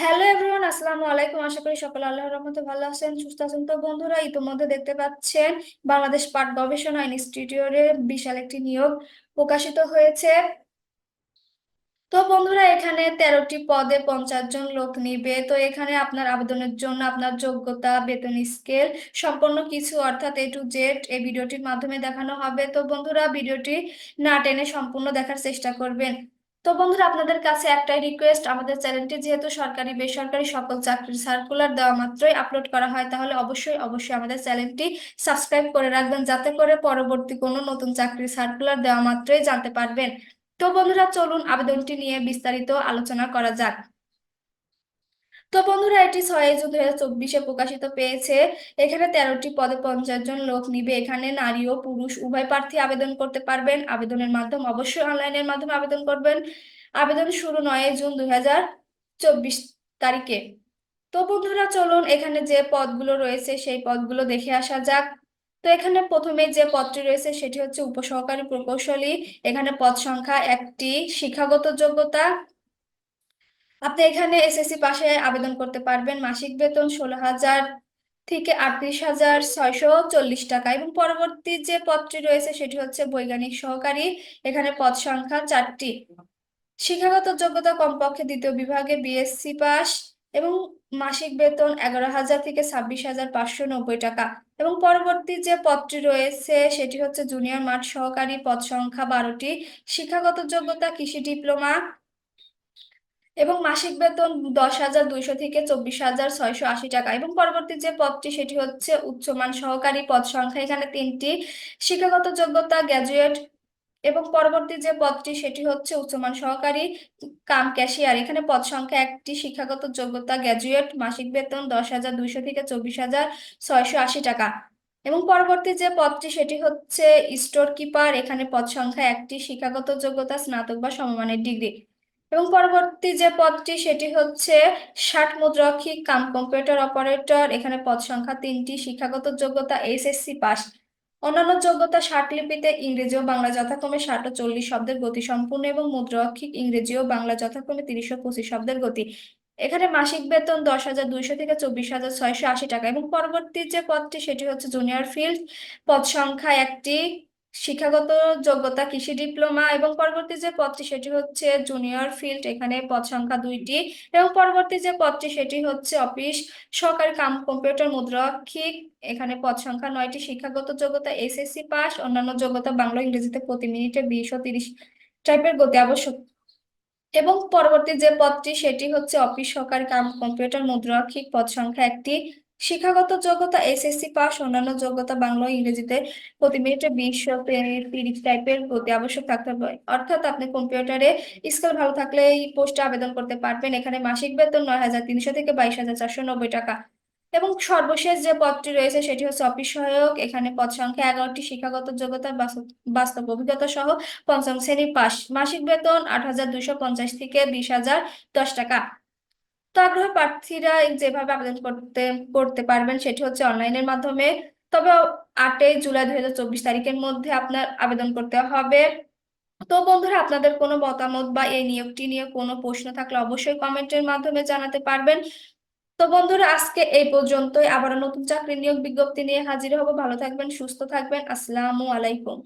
Hello everyone আসসালামু আলাইকুম। আশা করি সকলে আল্লাহর রহমতে ভালো আছেন, সুস্থ আছেন। তো বন্ধুরা, ইতিমধ্যে দেখতে পাচ্ছেন বাংলাদেশ পাট গবেষণা ইনস্টিটিউটে বিশাল একটি নিয়োগ প্রকাশিত হয়েছে। তো বন্ধুরা, এখানে তেরোটি পদে পঞ্চাশ জন লোক নিবে। তো এখানে আপনার আবেদনের জন্য আপনার যোগ্যতা, বেতন স্কেল সম্পূর্ণ কিছু অর্থাৎ এ টু জেড এই ভিডিওটির মাধ্যমে দেখানো হবে। তো বন্ধুরা, ভিডিওটি না টেনে সম্পূর্ণ দেখার চেষ্টা করবেন। তো বন্ধুরা, আপনাদের কাছে একটাই রিকোয়েস্ট আমাদের চ্যানেলটি যেহেতু সরকারি, বেসরকারি সকল চাকরির সার্কুলার দেওয়া মাত্রই আপলোড করা হয়, তাহলে অবশ্যই অবশ্যই আমাদের চ্যানেলটি সাবস্ক্রাইব করে রাখবেন, যাতে করে পরবর্তী কোনো নতুন চাকরির সার্কুলার দেওয়া মাত্রই জানতে পারবেন। তো বন্ধুরা, চলুন আবেদনটি নিয়ে বিস্তারিত আলোচনা করা যাক। তো বন্ধুরা, এটি ছয় জুন দুই হাজার চব্বিশে প্রকাশিত পেয়েছে। এখানে তেরোটি পদে পঞ্চাশ জন লোক নিবে। এখানে নারী ও পুরুষ উভয় প্রার্থী আবেদন করতে পারবেন। আবেদনের মাধ্যম অবশ্যই অনলাইনের মাধ্যমে আবেদন করবেন। আবেদন শুরু নয় জুন দুই হাজার চব্বিশ তারিখে। তো বন্ধুরা, চলুন এখানে যে পদগুলো রয়েছে, সেই পদগুলো দেখে আসা যাক। তো এখানে প্রথমে যে পদটি রয়েছে, সেটি হচ্ছে উপসহকারী প্রকৌশলী। এখানে পদ সংখ্যা একটি, শিক্ষাগত যোগ্যতা আপনি এখানে এসএসসি পাশে আবেদন করতে পারবেন। মাসিক বেতন ষোলো হাজার থেকে আটত্রিশ হাজার ছয়শো চল্লিশ টাকা এবং পরবর্তী যে পদটি রয়েছে সেটি হচ্ছে বৈজ্ঞানিক সহকারী। এখানে পদ সংখ্যা চারটি। শিক্ষাগত যোগ্যতা কমপক্ষে দ্বিতীয় বিভাগে বিএসসি পাস এবং মাসিক বেতন এগারো হাজার থেকে ছাব্বিশ হাজার পাঁচশো নব্বই টাকা এবং পরবর্তী যে পদটি রয়েছে সেটি হচ্ছে জুনিয়র মাঠ সহকারী পদ সংখ্যা বারোটি। শিক্ষাগত যোগ্যতা কৃষি ডিপ্লোমা এবং মাসিক বেতন দশ হাজার দুইশো থেকে চব্বিশ হাজার ছয়শো আশি টাকা। এবং পরবর্তী যে পদটি, সেটি হচ্ছে উচ্চমান সহকারী পদ সংখ্যা। এখানে তিনটি, শিক্ষাগত যোগ্যতা, গ্র্যাজুয়েট। এবং পরবর্তী যে পদটি, সেটি হচ্ছে উচ্চমান সহকারী কাম ক্যাশিয়ার। এখানে পদ সংখ্যা একটি, শিক্ষাগত যোগ্যতা, গ্র্যাজুয়েট, মাসিক বেতন দশ হাজার দুইশো থেকে চব্বিশ হাজার ছয়শো আশি টাকা। এবং পরবর্তী যে পদটি, সেটি হচ্ছে স্টোর কিপার এখানে পদ সংখ্যা একটি, শিক্ষাগত যোগ্যতা, স্নাতক বা সমমানের ডিগ্রি। এবং পরবর্তী যে পদটি সেটি হচ্ছে ষাট মুদ্রাক্ষিক কাম কম্পিউটার অপারেটর, এখানে পদ সংখ্যা তিনটি, শিক্ষাগত যোগ্যতা এসএসসি পাস। অন্যান্য যোগ্যতা ষাট লিপিতে ইংরেজি ও বাংলা যথাক্রমে ষাট ও চল্লিশ শব্দের গতি সম্পূর্ণ এবং মুদ্রাক্ষিক ইংরেজি ও বাংলা যথাক্রমে তিরিশ ও পঁচিশ শব্দের গতি। এখানে মাসিক বেতন দশ হাজার দুইশো থেকে চব্বিশ হাজার ছয়শো আশি টাকা। এবং পরবর্তী যে পদটি সেটি হচ্ছে জুনিয়র ফিল্ড পদ সংখ্যা একটি শিক্ষাগত যোগ্যতা, কৃষি ডিপ্লোমা এবং পরবর্তী যে পদটি সেটি হচ্ছে জুনিয়র ফিল্ড এখানে পদ সংখ্যা দুইটি এবং পরবর্তী যে পদটি সেটি হচ্ছে অফিস সহকারী কাম কম্পিউটার মুদ্রাক্ষিক এখানে পদ সংখ্যা নয়টি, শিক্ষাগত যোগ্যতা এসএসসি পাস অন্যান্য যোগ্যতা বাংলা, ইংরেজিতে প্রতি মিনিটে বিশ ও তিরিশ টাইপের গতি আবশ্যক। এবং পরবর্তী যে পদটি সেটি হচ্ছে অফিস সহকারী কাম কম্পিউটার মুদ্রাক্ষিক পদ সংখ্যা একটি শিক্ষাগত যোগ্যতা, এসএসসি পাস, অন্যান্য যোগ্যতা বাংলা ইংরেজিতে প্রতি মিনিটে বিশ তিরিশ টাইপের গতি আবশ্যক থাকতে হবে অর্থাৎ আপনি কম্পিউটারে স্কিল ভালো থাকলে এই পোস্টে আবেদন করতে পারবেন। এখানে মাসিক বেতন নয় হাজার তিনশো থেকে বাইশ হাজার চারশো নব্বই টাকা। এবং সর্বশেষ যে পদটি রয়েছে সেটি হচ্ছে অফিস সহায়ক। এখানে পদ সংখ্যা এগারোটি, শিক্ষাগত যোগ্যতার বাস্তব অভিজ্ঞতা সহ পঞ্চম শ্রেণি পাস। মাসিক বেতন আট হাজার দুইশো পঞ্চাশ থেকে বিশ হাজার দশ টাকা। তো আগ্রহী প্রার্থীরা যেভাবে আবেদন করতে করতে পারবেন সেটি হচ্ছে অনলাইনের মাধ্যমে। তবে আটই জুলাই দুই হাজার চব্বিশ তারিখের মধ্যে আপনার আবেদন করতে হবে। তো বন্ধুরা, আপনাদের কোনো মতামত বা এই নিয়োগটি নিয়ে কোনো প্রশ্ন থাকলে অবশ্যই কমেন্টের মাধ্যমে জানাতে পারবেন। তো বন্ধুরা, আজকে এই পর্যন্তই। আবার নতুন চাকরি নিয়োগ বিজ্ঞপ্তি নিয়ে হাজির হব। ভালো থাকবেন, সুস্থ থাকবেন। আসসালামু আলাইকুম।